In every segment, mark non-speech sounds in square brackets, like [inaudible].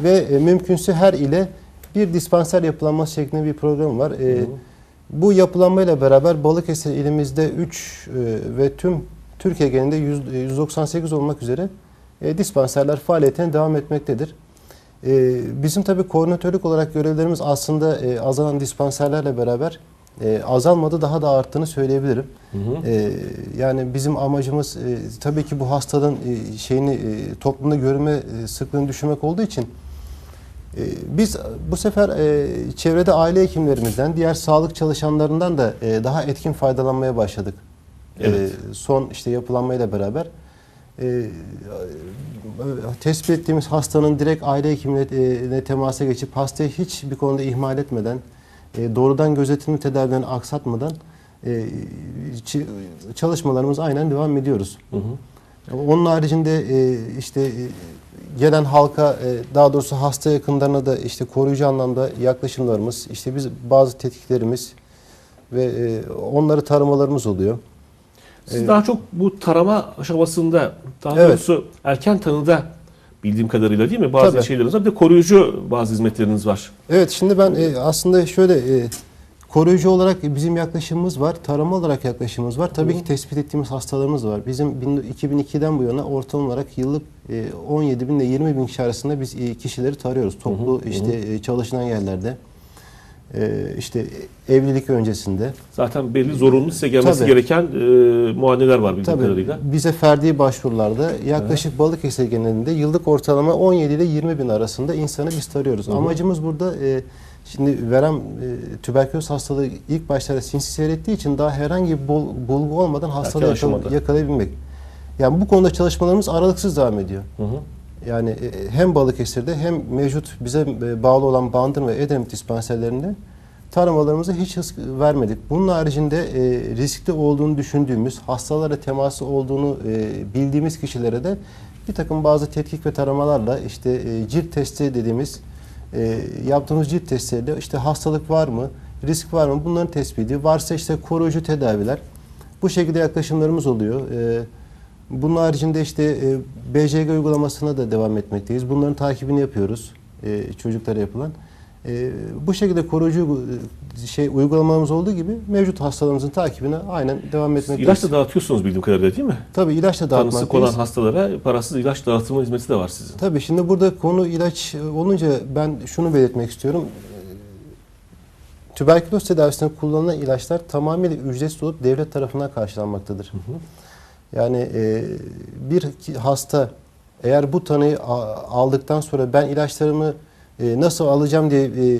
ve e, mümkünse her ile bir dispanser yapılanması şeklinde bir program var. E, bu yapılanmayla beraber Balıkesir ilimizde 3 ve tüm Türkiye genelinde 100 198 olmak üzere e, dispanserler faaliyetine devam etmektedir. E, bizim tabii koordinatörlük olarak görevlerimiz aslında e, azalan dispanserlerle beraber e, azalmadı daha da arttığını söyleyebilirim. E, yani bizim amacımız e, tabii ki bu hastalığın e, şeyini e, toplumda görme e, sıklığını düşürmek olduğu için e, biz bu sefer e, çevrede aile hekimlerimizden, diğer sağlık çalışanlarından da e, daha etkin faydalanmaya başladık. E, Evet. son işte yapılanmayla beraber e, tespit ettiğimiz hastanın direkt aile hekimine temasa geçip hastayı hiç bir konuda ihmal etmeden, doğrudan gözetimli tedavilerini aksatmadan çalışmalarımız aynen devam ediyoruz. Onun haricinde işte gelen halka e, daha doğrusu hasta yakınlarına da işte koruyucu anlamda yaklaşımlarımız, işte biz bazı tetkiklerimiz ve e, onları taramalarımız oluyor. Siz daha çok bu tarama aşamasında, daha Evet. doğrusu erken tanıda bildiğim kadarıyla değil mi? Bazı Tabii. şeyleriniz var. Bir de koruyucu bazı hizmetleriniz var. Evet şimdi ben e, aslında şöyle e, koruyucu olarak bizim yaklaşımımız var, tarama olarak yaklaşımımız var. Tabii ki tespit ettiğimiz hastalarımız var. Bizim bin- 2002'den bu yana ortalama olarak yıllık e, 17 bin ile 20 bin kişi arasında biz e, kişileri tarıyoruz. Toplu işte e, çalışılan yerlerde, e, işte evlilik öncesinde. Zaten belli zorunlu size gelmesi Tabii. gereken e, muayeneler var bildiğim Tabii kadarıyla. bize ferdi başvurularda yaklaşık Balıkesir genelinde yıllık ortalama 17 ile 20 bin arasında insanı biz tarıyoruz. Amacımız burada e, şimdi verem e, tüberküloz hastalığı ilk başlarda sinsi seyrettiği için daha herhangi bir bul- bulgu olmadan hastalığı yakala- yakalayabilmek. Yani bu konuda çalışmalarımız aralıksız devam ediyor. Hı hı. Yani e, hem Balıkesir'de hem mevcut bize e, bağlı olan Bandırma ve Edremit dispanserlerinde taramalarımıza hiç hız vermedik. Bunun haricinde e, riskli olduğunu düşündüğümüz, hastalara teması olduğunu e, bildiğimiz kişilere de bir takım bazı tetkik ve taramalarla işte e, cilt testi dediğimiz e, yaptığımız cilt testleriyle işte hastalık var mı, risk var mı bunların tespiti, varsa işte koruyucu tedaviler. Bu şekilde yaklaşımlarımız oluyor. E, bunun haricinde işte e, BCG uygulamasına da devam etmekteyiz. Bunların takibini yapıyoruz e, çocuklara yapılan. E, bu şekilde koruyucu e, şey uygulamalarımız olduğu gibi mevcut hastalarımızın takibine aynen devam etmekteyiz. ilaç da dağıtıyorsunuz bildiğim kadarıyla değil mi? Tabii ilaç da Tanısı dağıtmaktayız. olan hastalara parasız ilaç dağıtımı hizmeti de var sizin. Tabii şimdi burada konu ilaç olunca ben şunu belirtmek istiyorum. Ee, Tüberküloz tedavisinde kullanılan ilaçlar tamamıyla ücretsiz olup devlet tarafından karşılanmaktadır. Yani e, bir hasta eğer bu tanıyı aldıktan sonra ben ilaçlarımı e, nasıl alacağım diye e,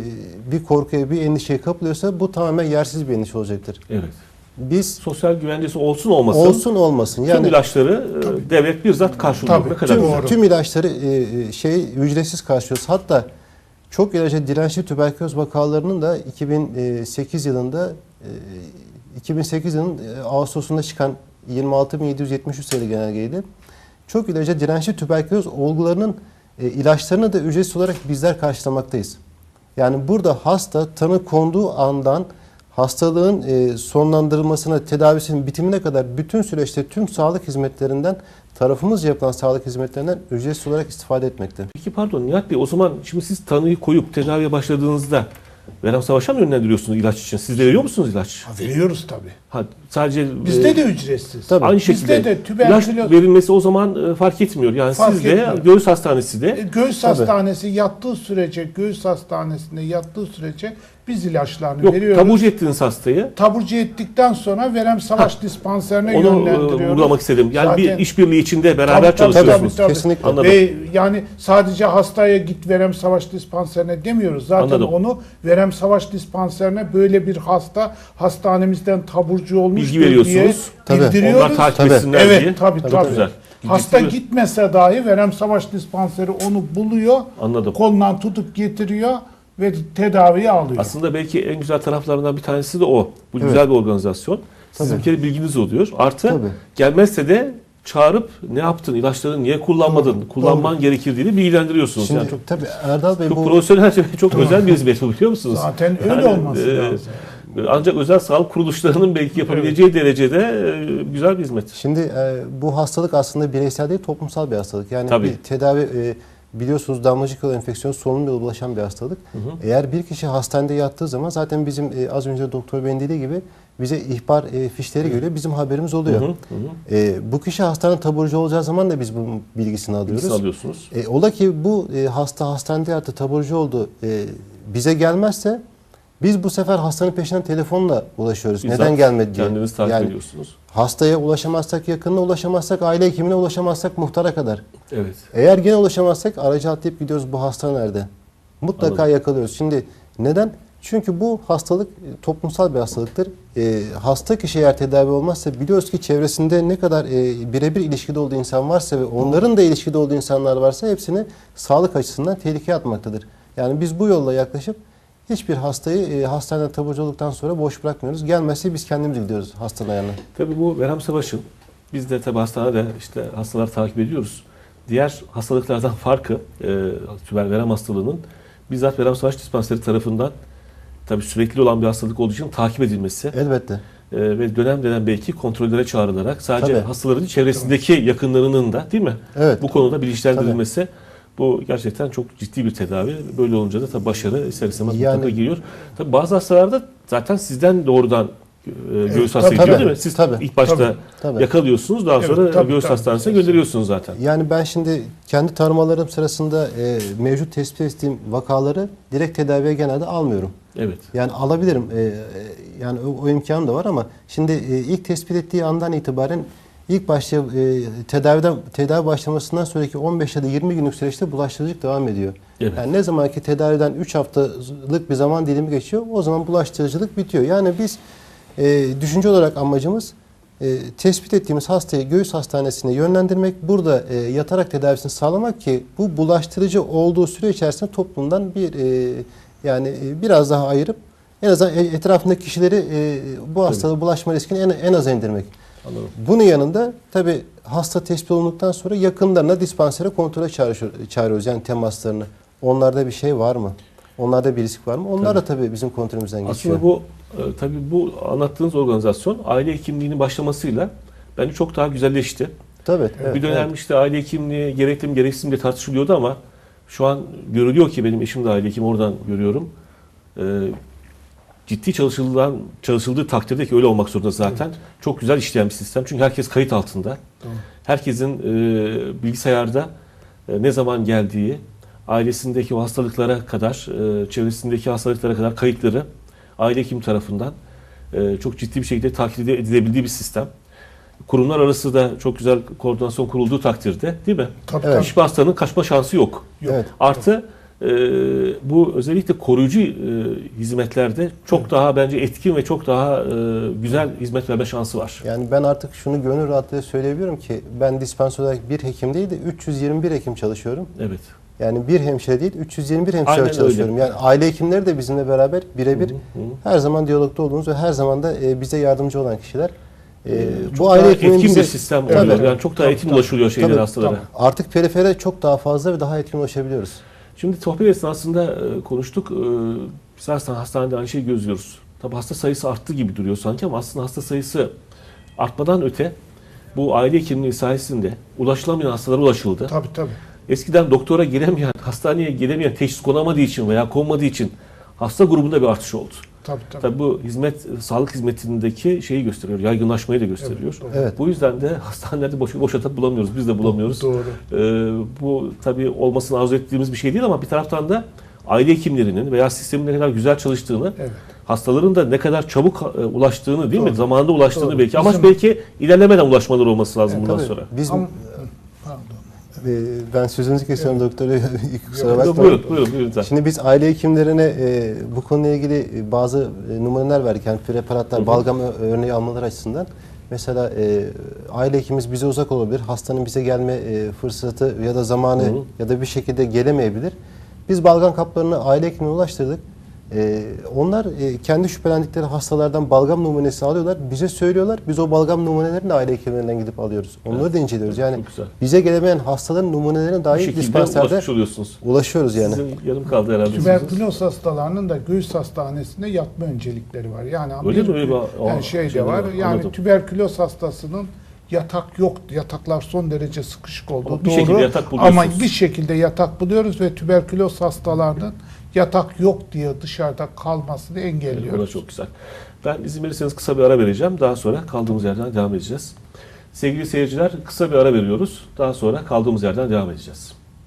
bir korkuya, bir endişeye kapılıyorsa bu tamamen yersiz bir endişe olacaktır. Evet. Biz Sosyal güvencesi olsun olmasın. olsun olmasın Tüm yani ilaçları e, devlet bizzat karşılıyor. Tabii, Ne kadar tüm, güzel. Doğru. tüm ilaçları e, şey ücretsiz karşılıyoruz. Hatta çok ilaca dirençli tüberküloz vakalarının da 2008 yılında e, 2008 yılının Ağustos'unda çıkan 26.773 sayılı genelgeydi. Çok ilaca dirençli tüberküloz olgularının e, ilaçlarını da ücretsiz olarak bizler karşılamaktayız. Yani burada hasta tanı konduğu andan hastalığın e, sonlandırılmasına, tedavisinin bitimine kadar bütün süreçte tüm sağlık hizmetlerinden tarafımızca yapılan sağlık hizmetlerinden ücretsiz olarak istifade etmekte. Peki pardon Nihat Bey o zaman şimdi siz tanıyı koyup tedaviye başladığınızda verem savaşa mı yönlendiriyorsunuz ilaç için? Siz de veriyor musunuz ilaç? Ha, veriyoruz tabii. Ha, sadece Bizde e, de ücretsiz. Tabii. aynı Bizde şekilde de ilaç tüberküloz verilmesi o zaman e, fark etmiyor. Yani Fark siz de etmiyor. göğüs hastanesi E, de göğüs Tabii. hastanesi yattığı sürece, göğüs hastanesinde yattığı sürece biz ilaçlarını yok veriyoruz. taburcu ettiğiniz hastayı Taburcu ettikten sonra verem savaş dispanserine onu e, yönlendiriyoruz. vurgulamak istedim. Yani Zaten- bir işbirliği içinde beraber Tabii, tabii, çalışıyorsunuz. tabii, tabii. Kesinlikle. Anladım. Ve yani sadece hastaya git verem savaş dispanserine demiyoruz. Zaten Anladım. onu verem savaş dispanserine böyle bir hasta hastanemizden taburcu olmuş Bilgi veriyorsunuz. Tabii. Bildiriyoruz. Onlar takip Tabii. etsinler Evet diye. tabii tabii. Çok güzel. Hasta gitmese dahi verem savaş dispanseri onu buluyor. Anladım. Kolundan tutup getiriyor ve tedaviye alıyor. Aslında belki en güzel taraflarından bir tanesi de o. Bu Evet. güzel bir organizasyon. Sizin Tabii. bir kere bilginiz oluyor. Artı Tabii. gelmezse de çağırıp ne yaptın, ilaçları niye kullanmadın, kullanman gerekir diye bilgilendiriyorsunuz. Şimdi yani çok, tabii Erdal Bey çok bu profesyonel, [laughs] çok özel bir hizmet biliyor musunuz? Zaten öyle Yani, olması e, lazım. Ancak özel sağlık kuruluşlarının belki yapabileceği derecede e, güzel bir hizmet. Şimdi e, bu hastalık aslında bireysel değil toplumsal bir hastalık. Yani Tabii. bir tedavi e, biliyorsunuz damlacık yolu enfeksiyonu solunum yolu bulaşan bir hastalık. Eğer bir kişi hastanede yattığı zaman zaten bizim e, az önce doktor beyin dediği gibi bize ihbar e, fişleri geliyor. Bizim haberimiz oluyor. Hı hı, hı hı. E, bu kişi hastanın taburcu olacağı zaman da biz bunun bilgisini alıyoruz. Bilgisini alıyorsunuz. E, ola ki bu e, hasta hastanede yattı, taburcu oldu. E, bize gelmezse biz bu sefer hastanın peşinden telefonla ulaşıyoruz. Bizzat Neden gelmedi diye. Kendiniz takip Yani ediyorsunuz. hastaya ulaşamazsak yakınına ulaşamazsak aile hekimine ulaşamazsak muhtara kadar. Evet. Eğer gene ulaşamazsak aracı atlayıp gidiyoruz bu hasta nerede? Mutlaka Anladım. yakalıyoruz. Şimdi neden? Çünkü bu hastalık e, toplumsal bir hastalıktır. E, hasta kişi eğer tedavi olmazsa biliyoruz ki çevresinde ne kadar e, birebir ilişkide olduğu insan varsa ve onların da ilişkide olduğu insanlar varsa hepsini sağlık açısından tehlikeye atmaktadır. Yani biz bu yolla yaklaşıp hiçbir hastayı e, hastaneden taburcu olduktan sonra boş bırakmıyoruz. Gelmezse biz kendimiz gidiyoruz hastanın yanına. Tabii bu verem savaşı biz de tabii hastanede işte hastaları takip ediyoruz. Diğer hastalıklardan farkı e, tüber verem hastalığının bizzat verem savaş dispanseri tarafından tabii sürekli olan bir hastalık olduğu için takip edilmesi Elbette. e, ve dönem dönem belki kontrollere çağrılarak sadece Tabii. hastaların çevresindeki yakınlarının da değil mi? Evet. Bu konuda bilinçlendirilmesi bu gerçekten çok ciddi bir tedavi. Böyle olunca da tabii başarı ister istemez Yani- mutlaka geliyor. Tabii bazı hastalarda zaten sizden doğrudan e, göğüs hastası tabii, gidiyor tabii, değil mi? Siz tabii, ilk başta tabii, tabii. yakalıyorsunuz daha Evet, sonra tabii, göğüs tabii. hastanesine gönderiyorsunuz zaten. Yani ben şimdi kendi taramalarım sırasında e, mevcut tespit ettiğim vakaları direkt tedaviye genelde almıyorum. Evet. Yani alabilirim. E, e, yani o, o imkanım da var ama şimdi e, ilk tespit ettiği andan itibaren ilk başta e, tedaviden tedavi başlamasından sonraki 15 ya da 20 günlük süreçte bulaştırıcılık devam ediyor. Evet. Yani ne zaman ki tedaviden 3 haftalık bir zaman dilimi geçiyor o zaman bulaştırıcılık bitiyor. Yani biz e, düşünce olarak amacımız e, tespit ettiğimiz hastayı göğüs hastanesine yönlendirmek, burada e, yatarak tedavisini sağlamak ki bu bulaştırıcı olduğu süre içerisinde toplumdan bir e, yani e, biraz daha ayırıp en azından e- etrafındaki kişileri e, bu hastalığa bulaşma riskini en, en aza indirmek. Anladım. Bunun yanında tabi hasta tespit olunduktan sonra yakınlarına dispansere kontrole çağırıyor- çağırıyoruz yani temaslarını. Onlarda bir şey var mı? Onlarda bir risk var mı? Onlar da tabii bizim kontrolümüzden geçiyor. Aslında bu e, tabii bu anlattığınız organizasyon aile hekimliğinin başlamasıyla bence çok daha güzelleşti. Tabii. evet, bir dönem evet. işte aile hekimliği gerekli mi gereksiz mi diye tartışılıyordu ama şu an görülüyor ki benim eşim de aile hekimi oradan görüyorum. Ee, ciddi çalışılan çalışıldığı takdirde ki öyle olmak zorunda zaten. Çok güzel işleyen bir sistem. Çünkü herkes kayıt altında. Herkesin e, bilgisayarda e, ne zaman geldiği, ailesindeki o hastalıklara kadar, e, çevresindeki hastalıklara kadar kayıtları aile hekimi tarafından e, çok ciddi bir şekilde takip edilebildiği bir sistem. Kurumlar arası da çok güzel koordinasyon kurulduğu takdirde değil mi? Tabii, Evet. Hiçbir hastanın kaçma şansı yok. Yok. Evet. Artı e, bu özellikle koruyucu e, hizmetlerde çok daha bence etkin ve çok daha e, güzel hizmet verme şansı var. Yani ben artık şunu gönül rahatlığıyla söyleyebiliyorum ki ben dispanser olarak bir hekim değil de 321 hekim çalışıyorum. Evet. Yani bir hemşire değil 321 hemşire Aynen çalışıyorum. Yani aile hekimleri de bizimle beraber birebir her zaman diyalogda olduğumuz ve her zaman da e, bize yardımcı olan kişiler. E, Çok bu aile etkin bize- bir sistem Tabii. oluyor. Yani çok daha Tabii, etkin tabii. ulaşılıyor şeyler Tabii, hastalara. tabii. Artık perifere çok daha fazla ve daha etkin ulaşabiliyoruz. Şimdi sohbet esnasında e, konuştuk. E, aslında hastanede aynı şeyi gözlüyoruz. Tabi hasta sayısı arttı gibi duruyor sanki ama aslında hasta sayısı artmadan öte bu aile hekimliği sayesinde ulaşılamayan hastalara ulaşıldı. Tabii tabii. Eskiden doktora giremeyen, hastaneye giremeyen, teşhis konamadığı için veya konmadığı için hasta grubunda bir artış oldu. Tabii tabii. Tabii bu hizmet, sağlık hizmetindeki şeyi gösteriyor, yaygınlaşmayı da gösteriyor. doğru. Evet. Bu yüzden de hastanelerde boş, boş yatak bulamıyoruz, biz de bulamıyoruz. Doğru. Ee, bu tabii olmasını arzu ettiğimiz bir şey değil ama bir taraftan da aile hekimlerinin veya sistemin ne kadar güzel çalıştığını, Evet. hastaların da ne kadar çabuk e, ulaştığını değil mi? Doğru. Zamanında ulaştığını Doğru. belki. Amaç Bizim- belki ilerlemeden ulaşmaları olması lazım Evet, bundan Tabii, sonra. Biz Ama- ben sözünüzü kesiyorum doktor. [laughs] Kusura Yok, bakmayın. Buyurun, buyurun, buyurun. Şimdi biz aile hekimlerine e, bu konuyla ilgili e, bazı e, numuneler verdik. Yani preparatlar, Hı hı. balgam örneği almaları açısından. Mesela e, aile hekimimiz bize uzak olabilir. Hastanın bize gelme e, fırsatı ya da zamanı Hı hı. ya da bir şekilde gelemeyebilir. Biz balgam kaplarını aile hekimine ulaştırdık. E, onlar e, kendi şüphelendikleri hastalardan balgam numunesi alıyorlar. Bize söylüyorlar. Biz o balgam numunelerini de aile hekimlerinden gidip alıyoruz. Onları da inceliyoruz. Yani bize gelemeyen hastaların dair şekilde dispanserde ulaşıyoruz yani. Sizin yarım kaldı herhalde. Tüberküloz hastalarının da göğüs hastanesinde yatma öncelikleri var. Yani Öyle mi? bir- Öyle bir- yani Aa, şey de şeyler var. var, Yani anladım. tüberküloz hastasının yatak yok. Yataklar son derece sıkışık oldu. Ama bir Doğru. şekilde yatak buluyorsunuz. Ama bir şekilde yatak buluyoruz ve tüberküloz hastalarının yatak yok diye dışarıda kalmasını O da engelliyoruz. çok güzel. Ben izin verirseniz kısa bir ara vereceğim. Daha sonra kaldığımız yerden devam edeceğiz. Sevgili seyirciler kısa bir ara veriyoruz. Daha sonra kaldığımız yerden devam edeceğiz.